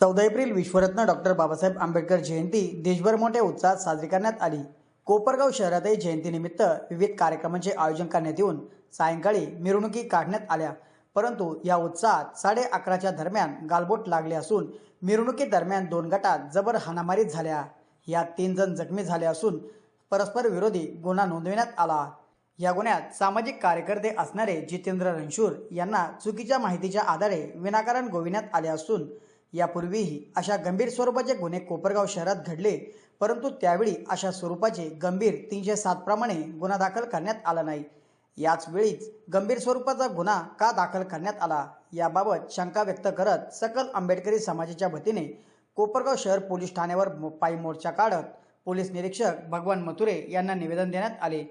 चौदा एप्रिल विश्वरत्न डॉक्टर बाबासाहेब आंबेडकर जयंती देशभर मोठ्या उत्साहात साजरी करण्यात आली. कोपरगाव शहरातही जयंतीनिमित्त विविध कार्यक्रमांचे आयोजन करण्यात येऊन सायंकाळी मिरवणुकी काढण्यात आल्या. परंतु या उत्साहात साडे अकराच्या दरम्यान गालबोट लागले असून मिरवणुकीदरम्यान दोन गटात जबर हाणामारी झाल्या. यात तीन जण जखमी झाले असून परस्पर विरोधी गुन्हा नोंदविण्यात आला. या गुन्ह्यात सामाजिक कार्यकर्ते असणारे जितेंद्र रणशूर यांना चुकीच्या माहितीच्या आधारे विनाकारण गोविण्यात आले असून यापूर्वीही अशा गंभीर स्वरूपाचे गुन्हे कोपरगाव शहरात घडले परंतु त्यावेळी अशा स्वरूपाचे गंभीर तीनशे सात प्रमाणे गुन्हा दाखल करण्यात आला नाही. याच वेळीच गंभीर स्वरूपाचा गुन्हा का दाखल करण्यात आला याबाबत शंका व्यक्त करत सकल आंबेडकरी समाजाच्या वतीने कोपरगाव शहर पोलीस ठाण्यावर मो- पायी मोर्चा काढत पोलीस निरीक्षक भगवान मथुरे यांना निवेदन देण्यात आले.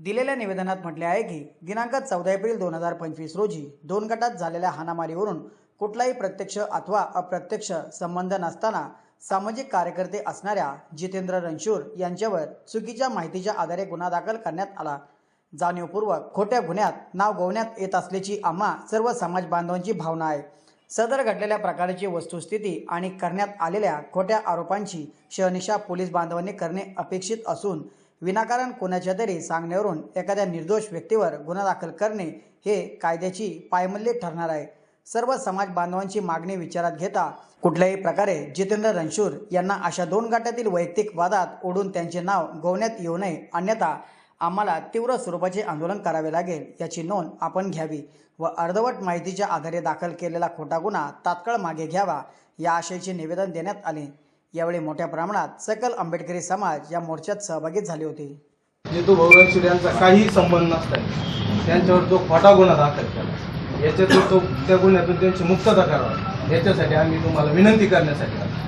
दिलेल्या निवेदनात म्हटले आहे की दिनांक चौदा एप्रिल दोन हजार पंचवीस रोजी दोन गटात झालेल्या हाणामारीवरून कुठलाही प्रत्यक्ष अथवा अप्रत्यक्ष संबंध नसताना सामाजिक कार्यकर्ते असणाऱ्या जितेंद्र रणशूर यांच्यावर चुकीच्या माहितीच्या आधारे गुन्हा दाखल करण्यात आला. जाणीवपूर्वक खोट्या गुन्ह्यात नाव गोवण्यात येत असल्याची आम्हा सर्व समाज बांधवांची भावना आहे. सदर घडलेल्या प्रकारची वस्तुस्थिती आणि करण्यात आलेल्या खोट्या आरोपांची शहनिशा पोलीस बांधवांनी करणे अपेक्षित असून विनाकारण कोणाच्या तरी सांगण्यावरून एखाद्या निर्दोष व्यक्तीवर गुन्हा दाखल करणे हे कायद्याची पायमल्ली ठरणार आहे. सर्व समाज बांधवांची मागणी विचारात घेता कुठल्याही प्रकारे जितेंद्र रणशूर यांना अशा दोन गटातील वैयक्तिक वादात ओढून त्यांचे नाव गोवण्यात येऊ नये अन्यथा आम्हाला तीव्र स्वरूपाचे आंदोलन करावे लागेल याची नोंद आपण घ्यावी व अर्धवट माहितीच्या आधारे दाखल केलेला खोटा गुन्हा तात्काळ मागे घ्यावा या आशयाचे निवेदन देण्यात आले. यावेळी मोठ्या प्रमाणात सकल आंबेडकरी समाज या मोर्चात सहभागी झाले होते. जितू भवरणशीर यांचा काही संबंध नसताना त्यांच्यावर जो खोटा गुन्हा दाखल केला. याच्यातून तो त्या गुन्ह्यातून त्यांची मुक्तता करावी. याच्यासाठी आम्ही तुम्हाला विनंती करण्यासाठी आलो.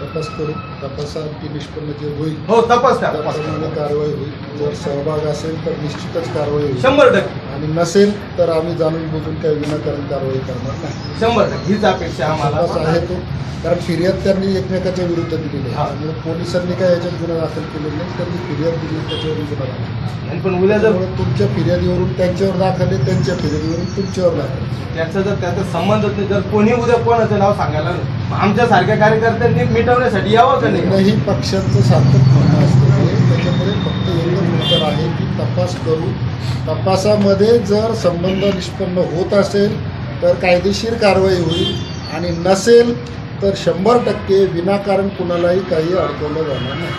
तपास करू. तपासात निष्पन्न जे होईल हो तपास करा. कारवाई होईल. जर सहभाग असेल तर निश्चितच कारवाई होईल. शंभर टक्के. आणि नसेल तर आम्ही जाणून बुजून काही विनाकारण कारवाई करणार नाही. शंभर हीच अपेक्षा तपास आम्हाला. आहे तो. कारण फिर्याद त्यांनी एकमेकाच्या विरुद्ध दिलेली हा. आहे त्यामुळे पोलिसांनी काय याच्यात गुन्हा दाखल केलेला नाही त्यांनी फिर्याद दिली त्याच्यावरून गुन्हा दाखल केला. आणि पण उद्या जर त्यामुळे तुमच्या फिर्यादीवरून त्यांच्यावर दाखल आहे त्यांच्या फिर्यादीवरून तुमच्यावर दाखल आहे. त्याचा जर त्याचा संबंधच नाही जर कोणी उद्या कोणाचं नाव सांगायला आमच्यासारख्या कार्यकर्त्यांनी मिटवण्यासाठी यावं का नाही? कुठल्याही पक्षाचं सार्थक म्हणणं असतं. उत्तर आहे की तपास करू. तपासामध्ये जर संबंध निष्पन्न होत असेल तर कायदेशीर कारवाई होईल. आणि नसेल तर शंभर टक्के विनाकारण कुणालाही काही अडकवलं जाणार नाही.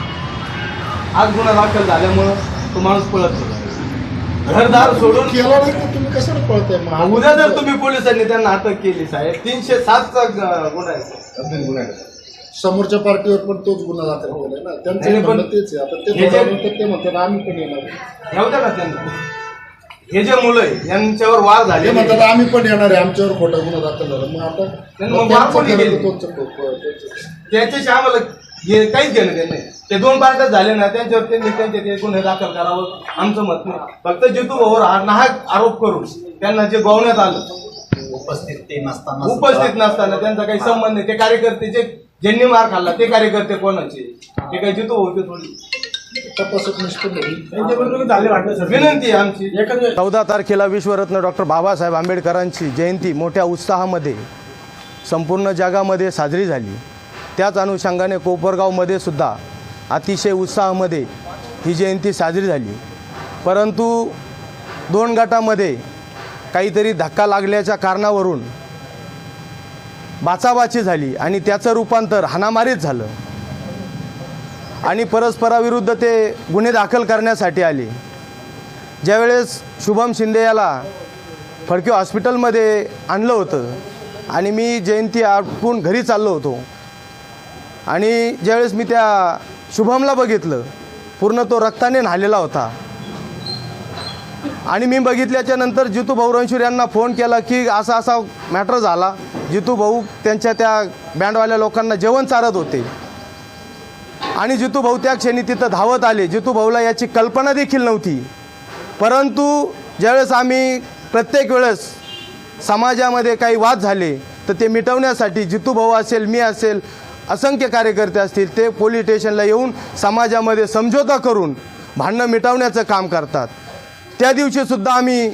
आज गुन्हा दाखल झाल्यामुळं तो माणूस पळत घरदार सोडून केलं नाही तर तुम्ही कशाला पळताय? मग? उद्या जर तुम्ही पोलिसांनी त्यांना अटक केली साहेब. तीनशे सातचा गुन्हा आहे. समोरच्या पार्टीवर पण तोच गुन्हा दाखल केलाय ना? त्यांचं नाही, पण- म्हणणं तेच आहे. आता ते हे जे- थोड्यानंतर ते म्हणतात आम्ही पण येणार. द्या ना त्यांना. हे जे मुलं आहे यांच्यावर वार ते झाले म्हणतात आम्ही पण येणार आहे आमच्यावर खोटा गुन्हा दाखल झाला. मग आता त्यांनी मग कोणी? तोच- त्याच्याशी आम्हाला हे काहीच घेणं देणं नाही. ते दोन पार्ट्यात झाले ना त्यांच्यावर त्यांनी त्यांचे ते गुन्हे दाखल करावं आमचं मत नाही. फक्त जितू भाऊवर हा नाहक आरोप करून त्यांना जे गोवण्यात आलं. उपस्थित ते नसताना उपस्थित नसताना त्यांचा काही संबंध नाही. ते कार्यकर्ते जे ज्यांनी मार खाल्ला ते कार्यकर्ते कोणाचे? ते काही जितू भाऊ ते थोडी. तपासात निष्पन्न होईल. विनंती आहे आमची. चौदा तारखेला विश्वरत्न डॉक्टर बाबासाहेब आंबेडकरांची जयंती मोठ्या उत्साहामध्ये संपूर्ण जगामध्ये साजरी झाली. त्याच अनुषंगाने कोपरगावमध्ये सुद्धा अतिशय उत्साहामध्ये ही जयंती साजरी झाली. परंतु दोन गटामध्ये काहीतरी धक्का लागल्याच्या कारणावरून बाचाबाची झाली आणि त्याचं रूपांतर हाणामारीत झालं. आणि परस्पराविरुद्ध ते गुन्हे दाखल करण्यासाठी आले. ज्यावेळेस शुभम शिंदे याला फडके हॉस्पिटलमध्ये आणलं होतं आणि मी जयंती आटपून घरी चाललो होतो. आणि ज्यावेळेस मी त्या शुभमला बघितलं पूर्ण तो रक्ताने न्हालेला होता. आणि मी बघितल्याच्या नंतर जितू भाऊरणशूर यांना फोन केला की असा असा मॅटर झाला. जितू भाऊ त्यांच्या त्या बँडवाल्या लोकांना जेवण चारत होते. आणि जितू भाऊ त्या क्षणी तिथं धावत आले. जितू भाऊला याची कल्पना देखील नव्हती. परंतु ज्यावेळेस आम्ही प्रत्येक वेळेस समाजामध्ये काही वाद झाले तर ते मिटवण्यासाठी जितू भाऊ असेल मी असेल असंख्य कार्यकर्ते असतील ते पोलीस स्टेशनला येऊन समाजामध्ये समझोता करून भांडणं मिटवण्याचं काम करतात. त्या दिवशीसुद्धा आम्ही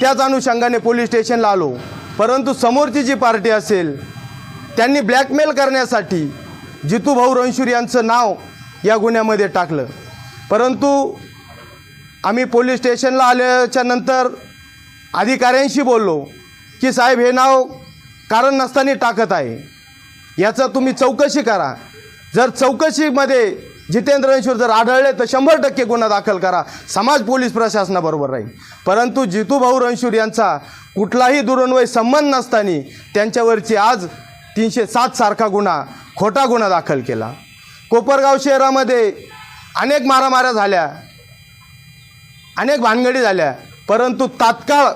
त्याच अनुषंगाने पोलीस स्टेशनला आलो. परंतु समोरची जी पार्टी असेल त्यांनी ब्लॅकमेल करण्यासाठी जितू भाऊ रणशूर यांचं नाव या गुन्ह्यामध्ये टाकलं. परंतु आम्ही पोलीस स्टेशनला आल्याच्यानंतर अधिकाऱ्यांशी बोललो की साहेब हे नाव कारण नसताना टाकत आहे. याचं तुम्ही चौकशी करा. जर चौकशीमध्ये जितेंद्र रणशूर जर आढळले तर शंभर टक्के गुन्हा दाखल करा. समाज पोलीस प्रशासनाबरोबर राहील. परंतु जितूभाऊ रणशूर यांचा कुठलाही दुरन्वय संबंध नसताना त्यांच्यावरची आज तीनशे सात सारखा गुन्हा खोटा गुन्हा दाखल केला. कोपरगाव शहरामध्ये अनेक मारामाऱ्या झाल्या. अनेक भानगडी झाल्या. परंतु तात्काळ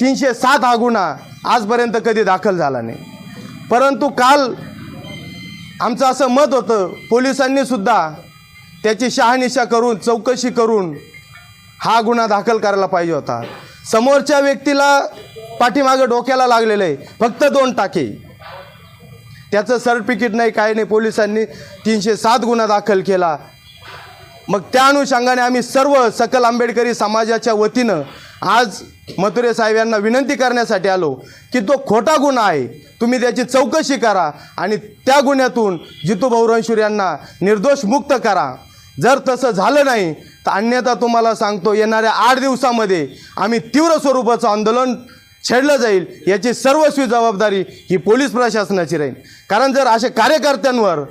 तीनशे सात हा गुन्हा आजपर्यंत कधी दाखल झाला नाही. परंतु काल आमचं असं मत होतं पोलिसांनीसुद्धा त्याची शहानिशा करून चौकशी करून हा गुन्हा दाखल करायला पाहिजे होता. समोरच्या व्यक्तीला पाठीमागं डोक्याला लागलेलं आहे. फक्त दोन टाके. त्याचं सर्टिफिकेट नाही काय नाही. पोलिसांनी तीनशे सात गुन्हा दाखल केला. मग त्या अनुषंगाने आम्ही सर्व सकल आंबेडकरी समाजाच्या वतीनं आज मथुरे साहेब यांना विनंती करण्यासाठी आलो की तो खोटा गुन्हा आहे. तुम्ही त्याची चौकशी करा आणि त्या गुन्ह्यातून जितू रणशूर यांना निर्दोष मुक्त करा. जर तसं झालं नाही अन्यथा तुम्हाला सांगतो येणाऱ्या आठ दिवसामध्ये आम्ही तीव्र स्वरूपाचं आंदोलन छेडलं जाईल याची सर्वस्वी जबाबदारी ही पोलीस प्रशासनाची राहील. कारण जर अशा कार्यकर्त्यांवर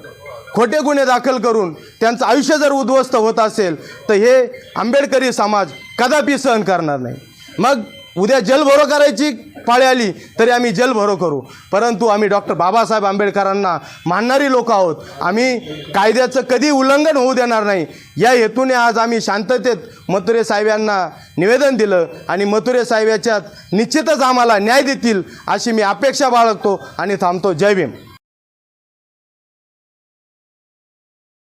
खोटे गुन्हे दाखल करून त्यांचं आयुष्य जर उद्ध्वस्त होत असेल तर हे आंबेडकरी समाज कदापि सहन करणार नाही. मग उद्या जलभरो करायची पाळी आली तरी आम्ही जलभरो करू. परंतु आम्ही डॉक्टर बाबासाहेब आंबेडकरांना मानणारी लोक आहोत. आम्ही कायद्याचं कधी उल्लंघन होऊ देणार नाही. या हेतूने आज आम्ही शांततेत मथुरे साहेब यांना निवेदन दिलं आणि मथुरे साहेब याच्यात निश्चितच आम्हाला न्याय देतील अशी मी अपेक्षा बाळगतो आणि थांबतो. जय भीम.